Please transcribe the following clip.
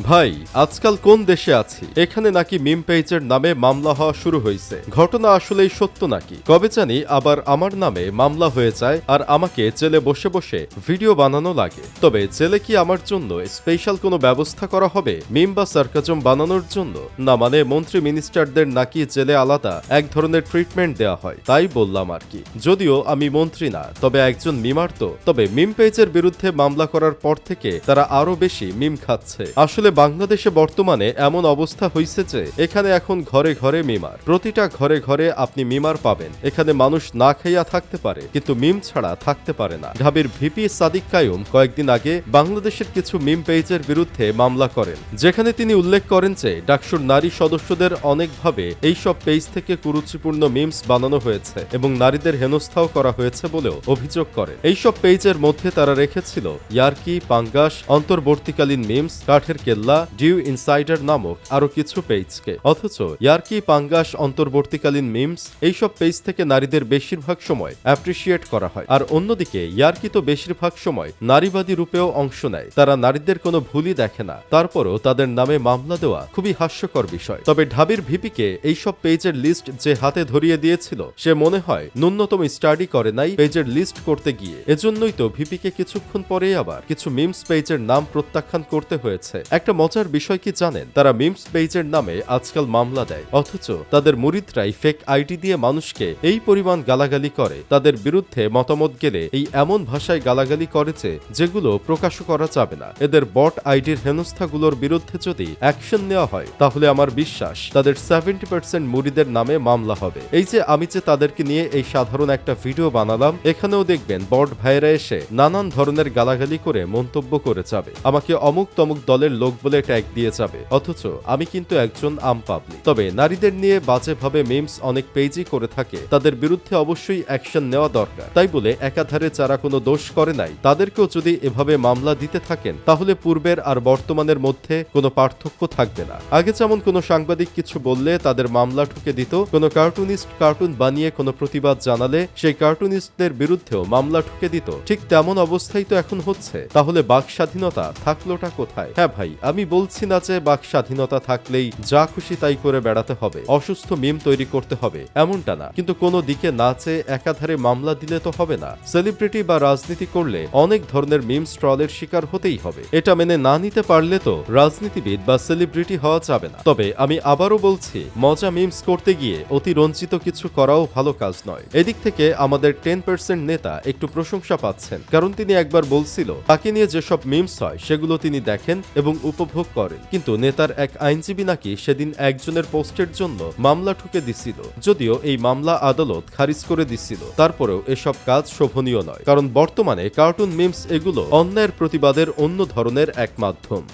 ভাই, আজকাল কোন দেশে আছি? এখানে নাকি মিম পেজের নামে মামলা হওয়া শুরু হয়েছে ঘটনা আসলেই সত্য নাকি? কবে জানি আবার আমার নামে মামলা হয়ে যায় আর আমাকে জেলে বসে বসে ভিডিও বানানো লাগে। তবে জেলে কি আমার জন্য স্পেশাল কোনো ব্যবস্থা করা হবে? মিম বা সার্কাজম বানানোর জন্য? না মানে মন্ত্রী মিনিস্টারদের নাকি জেলে আলাদা এক ধরনের ট্রিটমেন্ট দেওয়া হয়, তাই বললাম আর কি। যদিও আমি মন্ত্রী না, তবে একজন মিমার তো। তবে মিম পেজের বিরুদ্ধে মামলা করার পর থেকে তারা আরও বেশি মিম খাচ্ছে। আসলে বাংলাদেশে বর্তমানে এমন অবস্থা হয়েছে যে এখানে এখন ঘরে ঘরে মিমার। প্রতিটা ঘরে ঘরে আপনি মিমার পাবেন। এখানে মানুষ না খাইয়া থাকতে পারে, কিন্তু মিম ছাড়া থাকতে পারে না। ঢাবির ভিপি সাদিক কায়ুম কয়েকদিন আগে বাংলাদেশের কিছু মিম পেজের বিরুদ্ধে মামলা করেন। যেখানে তিনি উল্লেখ করেন যে ডাকসুর নারী সদস্যদের অনেকভাবে এইসব পেজ থেকে কুরুচিপূর্ণ মিমস বানানো হয়েছে এবং নারীদের হেনস্থাও করা হয়েছে বলেও অভিযোগ করেন। এইসব পেজের মধ্যে তারা রেখেছিল ইয়ার্কি, পাঙ্গাস, অন্তর্বর্তীকালীন মিমস, কাঠের কেল্লা ডিউ ইনসাইডার নামক আরও কিছু পেজকে অথচ ইয়ার্কি, পাঙ্গাস, অন্তর্বর্তীকালীন মিমস এইসব পেজ থেকে নারীদের বেশিরভাগ সময় অ্যাপ্রিসিয়েট করা হয়। আর অন্যদিকে, ইয়ার্কি তো বেশিরভাগ সময় নারীবাদী রূপেও অংশ নেয়। তারা নারীদের কোনো ভুলই দেখে না। তারপরও তাদের নামে মামলা দেওয়া খুবই হাস্যকর বিষয়। তবে ঢাবির ভিপিকে এইসব পেজের লিস্ট যে হাতে ধরিয়ে দিয়েছিল, সে মনে হয় ন্যূনতম স্টাডি করে নাই পেজের লিস্ট করতে গিয়ে। এজন্যই তো ভিপিকে কিছুক্ষণ পরে আবার কিছু মিমস পেজের নাম প্রত্যাখ্যান করতে হয়েছে। একটা মজার বিষয় কি জানেন? তারা মিমস পেজের নামে আজকাল মামলা দেয়। অথচ তাদের মুরিদরাই ফেক আইডি দিয়ে মানুষকে এই পরিমাণ গালাগালি করে। তাদের বিরুদ্ধে মতামত গেলে এই এমন ভাষায় গালাগালি করেছে যেগুলো প্রকাশ করা যাবে না। এদের বট আইডির হেনস্থাগুলোর বিরুদ্ধে যদি অ্যাকশন নেওয়া হয়, তাহলে আমার বিশ্বাস তাদের সেভেন্টি পার্সেন্ট মুরিদের নামে মামলা হবে। এই যে আমি যে তাদেরকে নিয়ে এই সাধারণ একটা ভিডিও বানালাম, এখানেও দেখবেন বট ভাইরা এসে নানান ধরনের গালাগালি করে মন্তব্য করে যাবে। আমাকে অমুক তমুক দলের লোক বলে ট্যাগ দিয়ে যাবে। অথচ আমি কিন্তু একজন আম পাবলিক তবে নারীদের নিয়ে বাজেভাবে মিমস অনেক পেজই করে থাকে। তাদের বিরুদ্ধে অবশ্যই অ্যাকশন নেওয়া দরকার। তাই বলে একাধারে যারা কোনো দোষ করে নাই, তাদেরকেও যদি এভাবে মামলা দিতে থাকেন, তাহলে পূর্বের আর বর্তমানের মধ্যে কোনো পার্থক্য থাকবে না। আগে যেমন কোনো সাংবাদিক কিছু বললে তাদের মামলা ঠুকে দিত, কোনো কার্টুনিস্ট কার্টুন বানিয়ে কোনো প্রতিবাদ জানালে সেই কার্টুনিস্টদের বিরুদ্ধেও মামলা ঠুকে দিত। ঠিক তেমন অবস্থাই তো এখন হচ্ছে। তাহলে বাক স্বাধীনতা থাকলোটা কোথায়? হ্যাঁ ভাই আমি বলছি না যে বাক স্বাধীনতা থাকলেই যা খুশি তাই করে বেড়াতে হবে, অসুস্থ মিম তৈরি করতে হবে, এমনটা না। কিন্তু কোনো দিকে না চেয়ে একাধারে মামলা দিলে তো হবে না। সেলিব্রিটি বা রাজনীতি করলে অনেক ধরনের মিম স্ট্রলের শিকার হতেই হবে। এটা মেনে না নিতে পারলে তো রাজনীতিবিদ বা সেলিব্রিটি হওয়া যাবে না। তবে আমি আবারও বলছি, মজা মিমস করতে গিয়ে অতি রঞ্চিত কিছু করাও ভালো কাজ নয়। এদিক থেকে আমাদের টেন পার্সেন্ট নেতা একটু প্রশংসা পাচ্ছেন। কারণ তিনি একবার বলছিল, তাকে নিয়ে যেসব মিমস হয় সেগুলো তিনি দেখেন এবং উপভোগ করেন কিন্তু নেতার এক আইনজীবী নাকি সেদিন একজনের পোস্টের জন্য মামলা ঠুকে দিছিল। যদিও এই মামলা আদালত খারিজ করে দিছিল। তারপরেও এসব কাজ শোভনীয় নয়। কারণ বর্তমানে কার্টুন মিমস এগুলো অন্যায়ের প্রতিবাদের অন্য ধরনের এক মাধ্যম।